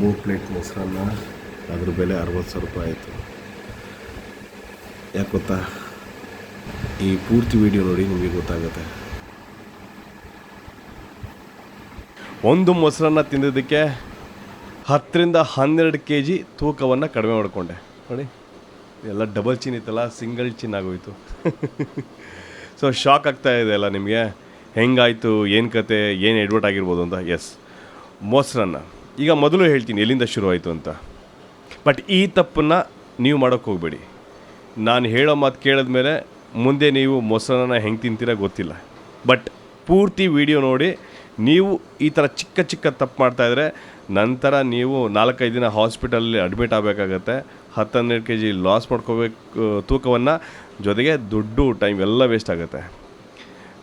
ಮೂರು ಪ್ಲೇಟ್ ಮೊಸರನ್ನ, ಅದ್ರ ಬೆಲೆ ಅರವತ್ತು ಸಾವಿರ ರೂಪಾಯಿ ಆಯಿತು. ಯಾಕೆ ಗೊತ್ತಾ? ಈ ಪೂರ್ತಿ ವಿಡಿಯೋ ನೋಡಿ ನಿಮಗೆ ಗೊತ್ತಾಗುತ್ತೆ. ಒಂದು ಮೊಸರನ್ನ ತಿಂದಿದ್ದಕ್ಕೆ ಹತ್ತರಿಂದ ಹನ್ನೆರಡು ಕೆ ಜಿ ತೂಕವನ್ನು ಕಡಿಮೆ ಮಾಡಿಕೊಂಡೆ. ನೋಡಿ, ಎಲ್ಲ ಡಬಲ್ ಚಿನ್ ಇತ್ತಲ್ಲ ಸಿಂಗಲ್ ಚಿನ್ ಆಗೋಯ್ತು. ಸೊ ಶಾಕ್ ಆಗ್ತಾ ಇದೆ ಅಲ್ಲ ನಿಮಗೆ? ಹೆಂಗಾಯಿತು? ಏನು ಕತೆ? ಏನು ಎಡ್ವರ್ಟ್ ಆಗಿರ್ಬೋದು ಅಂತ? ಎಸ್ ಮೊಸರನ್ನ. ಈಗ ಮೊದಲು ಹೇಳ್ತೀನಿ ಎಲ್ಲಿಂದ ಶುರುವಾಯಿತು ಅಂತ. ಬಟ್ ಈ ತಪ್ಪನ್ನು ನೀವು ಮಾಡೋಕ್ಕೆ ಹೋಗಬೇಡಿ. ನಾನು ಹೇಳೋ ಮಾತು ಕೇಳಿದ ಮೇಲೆ ಮುಂದೆ ನೀವು ಮೊಸರನ್ನ ಹೆಂಗೆ ತಿಂತೀರ ಗೊತ್ತಿಲ್ಲ. ಬಟ್ ಪೂರ್ತಿ ವಿಡಿಯೋ ನೋಡಿ, ನೀವು ಈ ಥರ ಚಿಕ್ಕ ಚಿಕ್ಕ ತಪ್ಪು ಮಾಡ್ತಾಯಿದ್ರೆ ನಂತರ ನೀವು ನಾಲ್ಕೈದು ದಿನ ಹಾಸ್ಪಿಟಲಲ್ಲಿ ಅಡ್ಮಿಟ್ ಆಗಬೇಕಾಗತ್ತೆ. ಹತ್ತು ಹನ್ನೆರಡು ಕೆ ಜಿ ಲಾಸ್ ಮಾಡ್ಕೋಬೇಕು, ತೂಕವನ್ನು, ಜೊತೆಗೆ ದುಡ್ಡು ಟೈಮ್ ಎಲ್ಲ ವೇಸ್ಟ್ ಆಗುತ್ತೆ.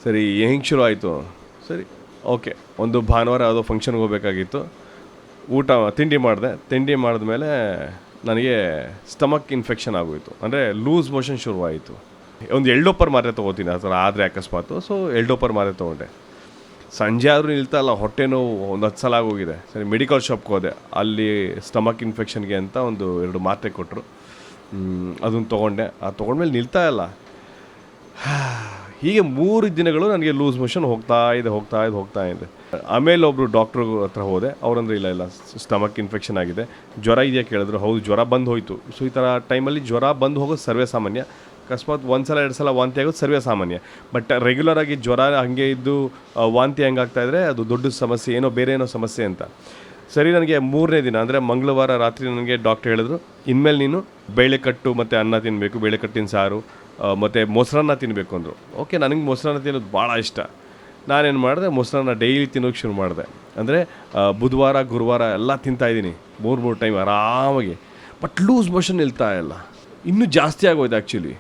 ಸರಿ, ಹೆಂಗೆ ಶುರು ಆಯಿತು ಸರಿ ಓಕೆ ಒಂದು ಭಾನುವಾರ ಯಾವುದೋ ಫಂಕ್ಷನ್ಗೆ ಹೋಗಬೇಕಾಗಿತ್ತು. ಊಟ ತಿಂಡಿ ಮಾಡಿದೆ. ತಿಂಡಿ ಮಾಡಿದ ಮೇಲೆ ನನಗೆ ಸ್ಟಮಕ್ ಇನ್ಫೆಕ್ಷನ್ ಆಗೋಯಿತು. ಅಂದರೆ ಲೂಸ್ ಮೋಷನ್ ಶುರುವಾಯಿತು. ಒಂದು ಎಲ್ಡೋಪರ್ ಮಾತ್ರೆ ತೊಗೋತೀನಿ ಆ ಥರ ಆದರೆ ಅಕಸ್ಮಾತು. ಸೊ ಎಲ್ಡೋಪರ್ ಮಾತ್ರೆ ತೊಗೊಂಡೆ. ಸಂಜೆ ಆದರೂ ನಿಲ್ತಾ ಇಲ್ಲ ಹೊಟ್ಟೆ ನೋವು ಒಂದು ಹತ್ತು ಸಲ ಆಗೋಗಿದೆ. ಸರಿ ಮೆಡಿಕಲ್ ಶಾಪ್ಗೆ ಹೋದೆ. ಅಲ್ಲಿ ಸ್ಟಮಕ್ ಇನ್ಫೆಕ್ಷನ್ಗೆ ಅಂತ ಒಂದು ಎರಡು ಮಾತ್ರೆ ಕೊಟ್ಟರು ಅದನ್ನು ತೊಗೊಂಡೆ. ಅದು ತೊಗೊಂಡ್ಮೇಲೆ ನಿಲ್ತಾ ಇಲ್ಲ. ಹೀಗೆ ಮೂರು ದಿನಗಳು ನನಗೆ ಲೂಸ್ ಮೋಷನ್ ಹೋಗ್ತಾ ಇದೆ ಹೋಗ್ತಾ ಇದೆ ಹೋಗ್ತಾ ಇದೆ. ಆಮೇಲೆ ಒಬ್ಬರು ಡಾಕ್ಟ್ರ್ ಹತ್ರ ಹೋದೆ. ಅವರಂದ್ರೆ ಇಲ್ಲ ಇಲ್ಲ ಸ್ಟಮಕ್ ಇನ್ಫೆಕ್ಷನ್ ಆಗಿದೆ. ಜ್ವರ ಇದೆಯಾ ಕೇಳಿದ್ರು. ಹೌದು, ಜ್ವರ ಬಂದು ಹೋಯಿತು. ಸೊ ಈ ಥರ ಟೈಮಲ್ಲಿ ಜ್ವರ ಬಂದು ಹೋಗೋದು ಸರ್ವೇ ಸಾಮಾನ್ಯ. ಅಕಸ್ಮಾತ್ ಒಂದು ಸಲ, ಎರಡು ಸಲ ವಾಂತಿ ಆಗೋದು ಸರ್ವೇ ಸಾಮಾನ್ಯ. ಬಟ್ ರೆಗ್ಯುಲರ್ ಆಗಿ ಜ್ವರ ಹಾಗೆ ಇದ್ದು ವಾಂತಿ ಹಂಗಾಗ್ತಾ ಇದ್ರೆ ಅದು ದೊಡ್ಡ ಸಮಸ್ಯೆ, ಏನೋ ಬೇರೆ ಏನೋ ಸಮಸ್ಯೆ ಅಂತ. ಸರಿ, ನನಗೆ ಮೂರನೇ ದಿನ, ಅಂದರೆ ಮಂಗಳವಾರ ರಾತ್ರಿ ನನಗೆ ಡಾಕ್ಟರ್ ಹೇಳಿದ್ರು, ಇನ್ಮೇಲೆ ನೀನು ಬೇಳೆಕಟ್ಟು ಮತ್ತು ಅನ್ನ ತಿನ್ನಬೇಕು ಬೇಳೆಕಟ್ಟಿನ ಸಾರು. ಮತ್ತು ಮೊಸರನ್ನ ತಿನ್ನಬೇಕು ಅಂದರು. ಓಕೆ ನನಗೆ ಮೊಸರನ್ನ ತಿನ್ನೋದು ಭಾಳ ಇಷ್ಟ. ನಾನೇನು ಮಾಡಿದೆ, ಮೊಸರನ್ನ ಡೈಲಿ ತಿನ್ನೋಕ್ಕೆ ಶುರು ಮಾಡಿದೆ. ಅಂದರೆ ಬುಧವಾರ, ಗುರುವಾರ ಎಲ್ಲ ತಿಂತಾಯಿದ್ದೀನಿ ಮೂರು ಮೂರು ಟೈಮ್ ಆರಾಮಾಗಿ. ಬಟ್ ಲೂಸ್ ಮೋಷನ್ ನಿಲ್ತಾ ಇಲ್ಲ. ಇನ್ನೂ ಜಾಸ್ತಿ ಆಗೋಯ್ತು ಆ್ಯಕ್ಚುಲಿ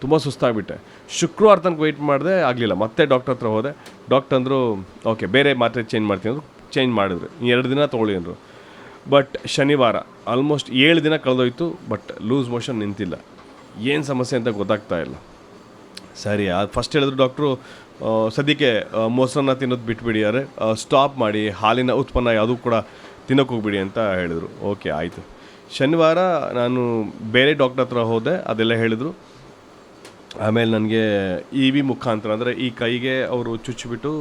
ತುಂಬ ಸುಸ್ತಾಗಿಬಿಟ್ಟೆ. ಶುಕ್ರವಾರ ತನಕ ವೆಯ್ಟ್ ಮಾಡಿದೆ, ಆಗಲಿಲ್ಲ. ಮತ್ತೆ ಡಾಕ್ಟರ್ ಹತ್ರ ಹೋದೆ. ಡಾಕ್ಟರ್ ಅಂದರು ಓಕೆ ಬೇರೆ ಮಾತ್ರೆ ಚೇಂಜ್ ಮಾಡ್ತೀನಿ. ಅಂದರು ಚೇಂಜ್ ಮಾಡಿದ್ರು. ಎರಡು ದಿನ ತೊಗೊಳ್ಳಿ ಅಂದರು. ಬಟ್ ಶನಿವಾರ ಆಲ್ಮೋಸ್ಟ್ ಏಳು ದಿನ ಕಳೆದೋಯ್ತು ಬಟ್ ಲೂಸ್ ಮೋಷನ್ ನಿಂತಿಲ್ಲ. ಏನು ಸಮಸ್ಯೆ ಅಂತ ಗೊತ್ತಾಗ್ತಾ ಇಲ್ಲ. ಸರಿ ಅದು ಫಸ್ಟ್ ಹೇಳಿದ್ರು ಡಾಕ್ಟ್ರು ಸದ್ಯಕ್ಕೆ ಮೊಸರನ್ನ ತಿನ್ನೋದು ಬಿಟ್ಬಿಡಿ ಅರೆ ಸ್ಟಾಪ್ ಮಾಡಿ, ಹಾಲಿನ ಉತ್ಪನ್ನ ಯಾವುದೂ ಕೂಡ ತಿನ್ನೋಕೆ ಹೋಗ್ಬಿಡಿ ಅಂತ ಹೇಳಿದರು. ಓಕೆ ಆಯಿತು. ಶನಿವಾರ ನಾನು ಬೇರೆ ಡಾಕ್ಟರ್ ಹತ್ರ ಹೋದೆ, ಅದೆಲ್ಲ ಹೇಳಿದರು. ಆಮೇಲೆ ನನಗೆ ಇ ವಿ ಮುಖಾಂತರ, ಅಂದರೆ ಈ ಕೈಗೆ ಅವರು ಚುಚ್ಚಿಬಿಟ್ಟು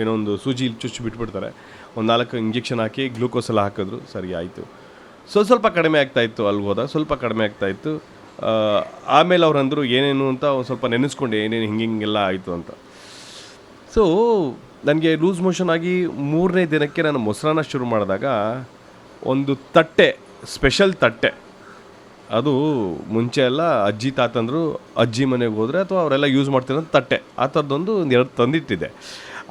ಏನೋ ಒಂದು ಸೂಜಿ ಚುಚ್ಚಿ ಬಿಟ್ಬಿಡ್ತಾರೆ. ಒಂದು ನಾಲ್ಕು ಇಂಜೆಕ್ಷನ್ ಹಾಕಿ ಗ್ಲೂಕೋಸ್ ಎಲ್ಲ ಹಾಕಿದ್ರು. ಸರಿ, ಆಯಿತು. ಸ್ವಲ್ಪ ಸ್ವಲ್ಪ ಕಡಿಮೆ ಆಗ್ತಾಯಿತ್ತು ಅಲ್ಲಿಗೆ ಹೋದಾಗ ಸ್ವಲ್ಪ ಕಡಿಮೆ ಆಗ್ತಾಯಿತ್ತು ಆಮೇಲೆ ಅವ್ರು ಅಂದರು ಏನೇನು ಅಂತ ಒಂದು ಸ್ವಲ್ಪ ನೆನೆಸ್ಕೊಂಡೆ, ಏನೇನು ಹಿಂಗೆ ಹಿಂಗೆಲ್ಲ ಆಯಿತು ಅಂತ. ಸೊ ನನಗೆ ಲೂಸ್ ಮೋಷನ್ ಆಗಿ ಮೂರನೇ ದಿನಕ್ಕೆ ನಾನು ಮೊಸರನ್ನ ಶುರು ಮಾಡಿದಾಗ ಒಂದು ತಟ್ಟೆ, ಸ್ಪೆಷಲ್ ತಟ್ಟೆ. ಅದು ಮುಂಚೆ ಎಲ್ಲ ಅಜ್ಜಿ ತಾತಂದರು ಅಜ್ಜಿ ಮನೆಗೆ ಹೋದರೆ ಅಥವಾ ಅವರೆಲ್ಲ ಯೂಸ್ ಮಾಡ್ತಿರೋ ತಟ್ಟೆ, ಆ ಥರದ್ದೊಂದು ಒಂದು ಎರಡು ತಂದಿಟ್ಟಿದೆ.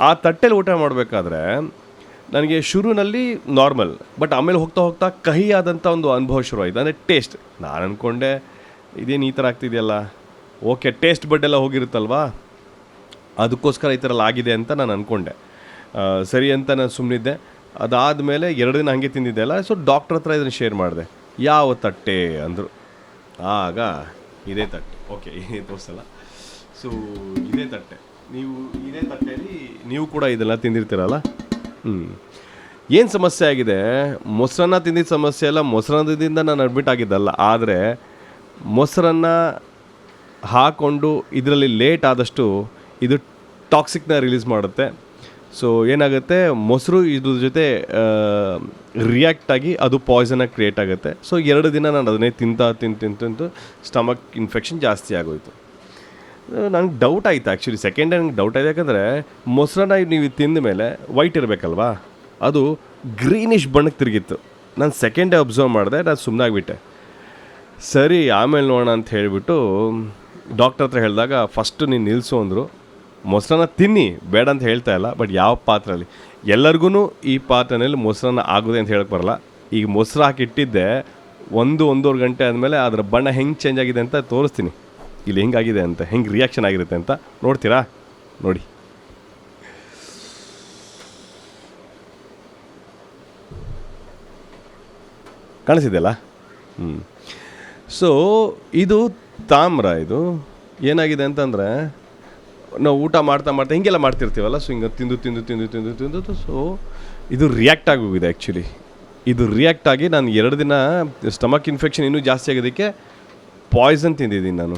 ಆ ತಟ್ಟೆಲಿ ಊಟ ಮಾಡಬೇಕಾದ್ರೆ ನನಗೆ ಶುರುನಲ್ಲಿ ನಾರ್ಮಲ್, ಬಟ್ ಆಮೇಲೆ ಹೋಗ್ತಾ ಹೋಗ್ತಾ ಕಹಿಯಾದಂಥ ಒಂದು ಅನುಭವ ಶುರುವಾಯಿತು. ಅಂದರೆ ಟೇಸ್ಟ್, ನಾನು ಅಂದ್ಕೊಂಡೆ ಇದೇನು ಈ ಥರ ಆಗ್ತಿದೆಯಲ್ಲ? ಓಕೆ ಟೇಸ್ಟ್ ಬಡ್ ಎಲ್ಲ ಹೋಗಿರುತ್ತಲ್ವಾ? ಅದಕ್ಕೋಸ್ಕರ ಈ ಥರ ಆಗಿದೆ ಅಂತ ನಾನು ಅಂದ್ಕೊಂಡೆ ಸರಿ ಅಂತ ನಾನು ಸುಮ್ಮನಿದ್ದೆ ಅದಾದಮೇಲೆ ಎರಡು ದಿನ ಹಾಗೆ ತಿಂದಿದ್ದೆ ಅಲ್ಲ ಸೊ ಡಾಕ್ಟ್ರ್ ಹತ್ರ ಇದನ್ನು ಶೇರ್ ಮಾಡಿದೆ. ಯಾವ ತಟ್ಟೆ ಅಂದರು. ಆಗ ಇದೇ ತಟ್ಟೆ. ಓಕೆ ಇದೇ ತೋರಿಸಲ್ಲ. ಸೊ ಇದೇ ತಟ್ಟೆ. ನೀವು ಇದೇ ತಟ್ಟೆಯಲ್ಲಿ ನೀವು ಕೂಡ ಇದೆಲ್ಲ ತಿಂದಿರ್ತೀರಲ್ಲ? ಹ್ಞೂ ಏನು ಸಮಸ್ಯೆ ಆಗಿದೆ? ಮೊಸರನ್ನ ತಿಂದಿದ್ದ ಸಮಸ್ಯೆ ಅಲ್ಲ ಮೊಸರನ್ನದಿಂದ ನಾನು ಅಡ್ಮಿಟ್ ಆಗಿದ್ದಲ್ಲ. ಆದರೆ ಮೊಸರನ್ನ ಹಾಕ್ಕೊಂಡು ಇದರಲ್ಲಿ ಲೇಟ್ ಆದಷ್ಟು ಇದು ಟಾಕ್ಸಿಕ್ನ ರಿಲೀಸ್ ಮಾಡುತ್ತೆ. ಸೊ ಏನಾಗುತ್ತೆ? ಮೊಸರು ಇದ್ರ ಜೊತೆ ರಿಯಾಕ್ಟ್ ಆಗಿ ಅದು ಪಾಯ್ಸನಾಗಿ ಕ್ರಿಯೇಟ್ ಆಗುತ್ತೆ. ಸೊ ಎರಡು ದಿನ ನಾನು ಅದನ್ನೇ ತಿಂತಾ ತಿಂತ ತಿಂತು ಸ್ಟಮಕ್ ಇನ್ಫೆಕ್ಷನ್ ಜಾಸ್ತಿ ಆಗೋಯ್ತು. ನನಗೆ ಡೌಟ್ ಆಯಿತು ಆ್ಯಕ್ಚುಲಿ ಸೆಕೆಂಡ್ ನಂಗೆ ಡೌಟ್ ಆಯಿತು. ಯಾಕಂದರೆ ಮೊಸರನ್ನ ನೀವು ತಿಂದ ಮೇಲೆ ವೈಟ್ ಇರಬೇಕಲ್ವಾ? ಅದು ಗ್ರೀನಿಶ್ ಬಣ್ಣಕ್ಕೆ ತಿರುಗಿತ್ತು. ನಾನು ಸೆಕೆಂಡ್ ಡೇ ಅಬ್ಸರ್ವ್ ಮಾಡಿದೆ, ನಾನು ಸುಮ್ಮನಾಗ್ಬಿಟ್ಟೆ ಸರಿ, ಆಮೇಲೆ ನೋಡೋಣ ಅಂತ ಹೇಳಿಬಿಟ್ಟು ಡಾಕ್ಟರ್ ಹತ್ರ ಹೇಳಿದಾಗ ಫಸ್ಟು ನೀನು ನಿಲ್ಲಿಸು ಅಂದರು. ಮೊಸರನ್ನ ತಿನ್ನಿ, ಬೇಡ ಅಂತ ಹೇಳ್ತಾ ಇಲ್ಲ ಬಟ್ ಯಾವ ಪಾತ್ರೆಯಲ್ಲಿ? ಎಲ್ಲರಿಗೂ ಈ ಪಾತ್ರನಲ್ಲಿ ಮೊಸರನ್ನ ಆಗೋದೆ ಅಂತ ಹೇಳಕ್ಕೆ ಬರಲ್ಲ. ಈಗ ಮೊಸರು ಹಾಕಿಟ್ಟಿದ್ದೆ, ಒಂದು, ಒಂದೂವರೆ ಗಂಟೆ ಆದಮೇಲೆ ಅದರ ಬಣ್ಣ ಹೆಂಗೆ ಚೇಂಜ್ ಆಗಿದೆ ಅಂತ ತೋರಿಸ್ತೀನಿ. ಇಲ್ಲಿ ಹೆಂಗಾಗಿದೆ ಅಂತ, ಹೆಂಗೆ ರಿಯಾಕ್ಷನ್ ಆಗಿರುತ್ತೆ ಅಂತ ನೋಡ್ತೀರಾ? ನೋಡಿ. ಕಾಣಿಸಿದೆಯಲ್ಲ? ಹ್ಞೂ ಸೊ ಇದು ತಾಮ್ರ ಇದು. ಏನಾಗಿದೆ ಅಂತಂದರೆ, ನಾವು ಊಟ ಮಾಡ್ತಾ ಮಾಡ್ತಾ ಹಿಂಗೆಲ್ಲ ಮಾಡ್ತಿರ್ತೀವಲ್ಲ ಸೊ ಹಿಂಗೆ ತಿಂದು ತಿಂದು ತಿಂದು ತಿಂದು ತಿಂದು ಸೊ ಇದು ರಿಯಾಕ್ಟ್ ಆಗೋಗಿದೆ ಆ್ಯಕ್ಚುಲಿ ಇದು ರಿಯಾಕ್ಟ್ ಆಗಿ ನಾನು ಎರಡು ದಿನ ಸ್ಟಮಕ್ ಇನ್ಫೆಕ್ಷನ್ ಇನ್ನೂ ಜಾಸ್ತಿ ಆಗೋದಕ್ಕೆ ಪಾಯ್ಸನ್ ತಿಂದಿದ್ದೀನಿ ನಾನು.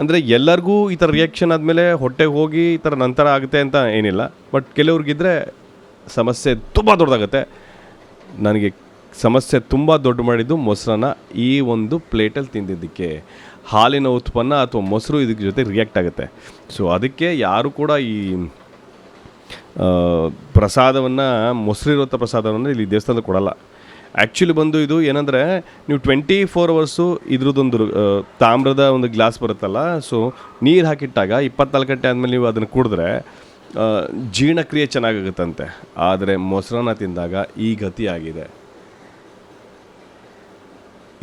ಅಂದರೆ ಎಲ್ಲರಿಗೂ ಈ ಥರ ರಿಯಾಕ್ಷನ್ ಆದಮೇಲೆ ಹೊಟ್ಟೆಗೆ ಹೋಗಿ ಈ ಥರ ನಂತರ ಆಗುತ್ತೆ ಅಂತ ಏನಿಲ್ಲ. ಬಟ್ ಕೆಲವ್ರಿಗಿದ್ರೆ ಸಮಸ್ಯೆ ತುಂಬ ದೊಡ್ಡದಾಗುತ್ತೆ. ನನಗೆ ಸಮಸ್ಯೆ ತುಂಬ ದೊಡ್ಡ ಮಾಡಿದ್ದು ಮೊಸರನ್ನ ಈ ಒಂದು ಪ್ಲೇಟಲ್ಲಿ ತಿಂದಿದ್ದಕ್ಕೆ. ಹಾಲಿನ ಉತ್ಪನ್ನ ಅಥವಾ ಮೊಸರು ಇದಕ್ಕೆ ಜೊತೆ ರಿಯಾಕ್ಟ್ ಆಗುತ್ತೆ. ಸೊ ಅದಕ್ಕೆ ಯಾರು ಕೂಡ ಈ ಪ್ರಸಾದವನ್ನು ಮೊಸರಿರುವಂಥ ಪ್ರಸಾದವನ್ನು ಇಲ್ಲಿ ದೇವಸ್ಥಾನದಲ್ಲಿ ಕೊಡಲ್ಲ. ಆ್ಯಕ್ಚುಲಿ ಬಂದು ಇದು ಏನಂದರೆ, ನೀವು ಟ್ವೆಂಟಿ ಫೋರ್ ಅವರ್ಸು ಇದ್ರದ್ದೊಂದು ತಾಮ್ರದ ಒಂದು ಗ್ಲಾಸ್ ಬರುತ್ತಲ್ಲ ಸೊ ನೀರು ಹಾಕಿಟ್ಟಾಗ ಇಪ್ಪತ್ನಾಲ್ಕು ಗಂಟೆ ಆದಮೇಲೆ ನೀವು ಅದನ್ನು ಕುಡಿದ್ರೆ ಜೀರ್ಣಕ್ರಿಯೆ ಚೆನ್ನಾಗಾಗುತ್ತಂತೆ. ಆದರೆ ಮೊಸರನ್ನ ತಿಂದಾಗ ಈ ಗತಿ ಆಗಿದೆ.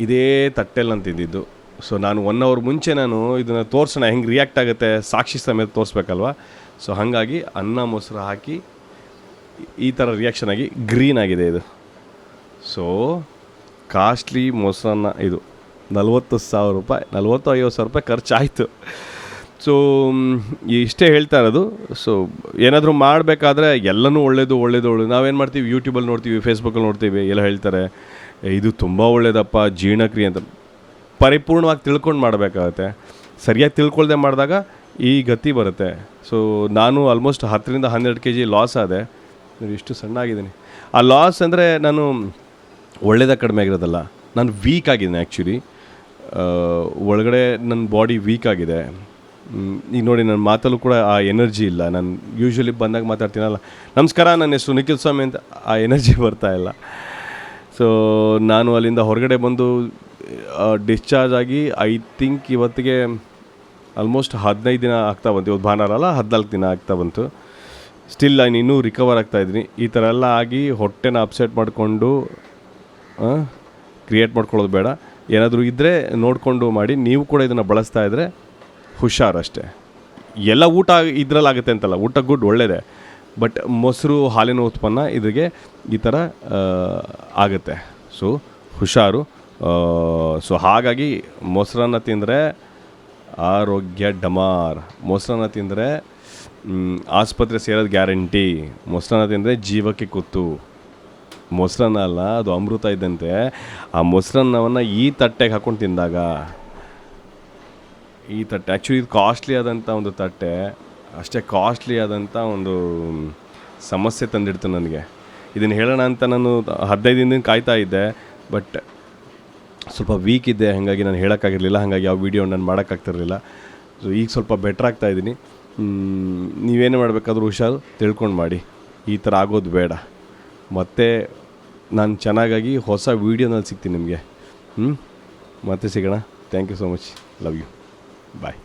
ಇದೇ ತಟ್ಟೆಲ್ಲ ಅಂತಿದ್ದಿದ್ದು ತಿಂದಿದ್ದು ಸೊ ನಾನು ಒನ್ ಅವರ್ ಮುಂಚೆ ನಾನು ಇದನ್ನು ತೋರಿಸೋಣ ಹೆಂಗೆ ರಿಯಾಕ್ಟ್ ಆಗುತ್ತೆ ಸಾಕ್ಷಿ ಸಮೇತ ತೋರಿಸ್ಬೇಕಲ್ವ? ಸೊ ಹಾಗಾಗಿ ಅನ್ನ ಮೊಸರು ಹಾಕಿ ಈ ಥರ ರಿಯಾಕ್ಷನ್ ಆಗಿ ಗ್ರೀನ್ ಆಗಿದೆ ಇದು. ಸೊ ಕಾಸ್ಟ್ಲಿ ಮೊಸರನ್ನ ಇದು ನಲ್ವತ್ತು ಸಾವಿರ ರೂಪಾಯಿ ನಲ್ವತ್ತು ಐವತ್ತು ಸಾವಿರ ರೂಪಾಯಿ ಖರ್ಚಾಯಿತು. ಸೊ ಇಷ್ಟೇ ಹೇಳ್ತಾ ಇರೋದು. ಸೊ ಏನಾದರೂ ಮಾಡಬೇಕಾದ್ರೆ ಎಲ್ಲನೂ ಒಳ್ಳೇದು ಒಳ್ಳೇದು ಒಳ್ಳೇದು. ನಾವೇನು ಮಾಡ್ತೀವಿ? ಯೂಟ್ಯೂಬಲ್ಲಿ ನೋಡ್ತೀವಿ ಫೇಸ್ಬುಕ್ಕಲ್ಲಿ ನೋಡ್ತೀವಿ ಎಲ್ಲ ಹೇಳ್ತಾರೆ. "ಏ, ಇದು ತುಂಬ ಒಳ್ಳೆಯದಪ್ಪ ಜೀರ್ಣಕ್ರಿಯೆ ಅಂತ. ಪರಿಪೂರ್ಣವಾಗಿ ತಿಳ್ಕೊಂಡು ಮಾಡಬೇಕಾಗತ್ತೆ. ಸರಿಯಾಗಿ ತಿಳ್ಕೊಳ್ದೆ ಮಾಡಿದಾಗ ಈ ಗತಿ ಬರುತ್ತೆ. ಸೊ ನಾನು ಆಲ್ಮೋಸ್ಟ್ ಹತ್ತರಿಂದ ಹನ್ನೆರಡು ಕೆ ಜಿ ಲಾಸ್ ಆದೆ ಇಷ್ಟು ಸಣ್ಣ ಆಗಿದ್ದೀನಿ ಆ ಲಾಸ್ ಅಂದರೆ ನಾನು ಒಳ್ಳೇದಾಗ ಕಡಿಮೆ ಆಗಿರೋದಲ್ಲ. ನಾನು ವೀಕ್ ಆಗಿದ್ದೀನಿ ಆ್ಯಕ್ಚುಲಿ ಒಳಗಡೆ ನನ್ನ ಬಾಡಿ ವೀಕ್ ಆಗಿದೆ. ಈಗ ನೋಡಿ ನನ್ನ ಮಾತಲ್ಲೂ ಕೂಡ ಆ ಎನರ್ಜಿ ಇಲ್ಲ. ನಾನು ಯೂಶ್ವಲಿ ಬಂದಾಗ ಮಾತಾಡ್ತೀನಲ್ಲ. ನಮಸ್ಕಾರ, ನನ್ನ ಹೆಸರು ನಿಖಿಲ್ ಸ್ವಾಮಿ ಅಂತ ಆ ಎನರ್ಜಿ ಬರ್ತಾ ಇಲ್ಲ. ಸೊ ನಾನು ಅಲ್ಲಿಂದ ಹೊರಗಡೆ ಬಂದು ಡಿಸ್ಚಾರ್ಜ್ ಆಗಿ ಐ ಥಿಂಕ್ ಇವತ್ತಿಗೆ ಆಲ್ಮೋಸ್ಟ್ ಹದಿನೈದು ದಿನ ಆಗ್ತಾ ಬಂತು. ಇವತ್ತು ಭಾನುವಾರ ಅಲ್ಲ, ಹದಿನಾಲ್ಕು ದಿನ ಆಗ್ತಾ ಬಂತು. ಸ್ಟಿಲ್ ನಾನು ಇನ್ನೂ ರಿಕವರ್ ಆಗ್ತಾ ಇದ್ದೀನಿ. ಈ ಥರ ಎಲ್ಲ ಆಗಿ ಹೊಟ್ಟೆನ ಅಪ್ಸೆಟ್ ಮಾಡಿಕೊಂಡು ಕ್ರಿಯೇಟ್ ಮಾಡ್ಕೊಳ್ಳೋದು ಬೇಡ. ಏನಾದರೂ ಇದ್ದರೆ ನೋಡಿಕೊಂಡು ಮಾಡಿ, ನೀವು ಕೂಡ ಇದನ್ನು ಬಳಸ್ತಾ ಇದ್ದರೆ ಹುಷಾರು ಅಷ್ಟೇ. ಎಲ್ಲ ಊಟ ಇದರಲ್ಲಾಗುತ್ತೆ ಅಂತಲ್ಲ, ಊಟ ಗುಡ್ ಒಳ್ಳೆಯದೇ ಬಟ್ ಮೊಸರು ಹಾಲಿನ ಉತ್ಪನ್ನ ಇದಕ್ಕೆ ಈ ಥರ ಆಗುತ್ತೆ. ಸೊ ಹುಷಾರು. ಸೊ ಹಾಗಾಗಿ ಮೊಸರನ್ನ ತಿಂದರೆ ಆರೋಗ್ಯ ಡಮಾರ್. ಮೊಸರನ್ನ ತಿಂದರೆ ಆಸ್ಪತ್ರೆ ಸೇರೋದು ಗ್ಯಾರಂಟಿ. ಮೊಸರನ್ನ ತಿಂದರೆ ಜೀವಕ್ಕೆ ಕುತ್ತು. ಮೊಸರನ್ನ ಅಲ್ಲ, ಅದು ಅಮೃತ ಇದ್ದಂತೆ. ಆ ಮೊಸರನ್ನವನ್ನು ಈ ತಟ್ಟೆಗೆ ಹಾಕೊಂಡು ತಿಂದಾಗ, ಈ ತಟ್ಟೆ ಆ್ಯಕ್ಚುಲಿ ಇದು ಕಾಸ್ಟ್ಲಿ ಆದಂಥ ಒಂದು ತಟ್ಟೆ. ಅಷ್ಟೇ ಕಾಸ್ಟ್ಲಿ ಆದಂಥ ಒಂದು ಸಮಸ್ಯೆ ತಂದಿಡ್ತು ನನಗೆ. ಇದನ್ನು ಹೇಳೋಣ ಅಂತ ನಾನು ಹದಿನೈದು ದಿನದಿಂದ ಕಾಯ್ತಾ ಇದ್ದೆ ಬಟ್ ಸ್ವಲ್ಪ ವೀಕ್ ಇದ್ದೆ, ಹಾಗಾಗಿ ನಾನು ಹೇಳೋಕ್ಕಾಗಿರಲಿಲ್ಲ, ಹಾಗಾಗಿ ಯಾವ ವೀಡಿಯೋ ನಾನು ಮಾಡೋಕ್ಕಾಗ್ತಿರಲಿಲ್ಲ. ಸೊ ಈಗ ಸ್ವಲ್ಪ ಬೆಟ್ರ್ ಆಗ್ತಾ ಇದ್ದೀನಿ ನೀವೇನು ಮಾಡಬೇಕಾದ್ರೂ ಹುಷಾರು ತಿಳ್ಕೊಂಡು ಮಾಡಿ. ಈ ಥರ ಆಗೋದು ಬೇಡ. ಮತ್ತು ನಾನು ಚೆನ್ನಾಗಾಗಿ ಹೊಸ ವೀಡಿಯೋನಲ್ಲಿ ಸಿಗ್ತೀನಿ ನಿಮಗೆ. ಹ್ಞೂ ಮತ್ತೆ ಸಿಗೋಣ. Thank you so much love you bye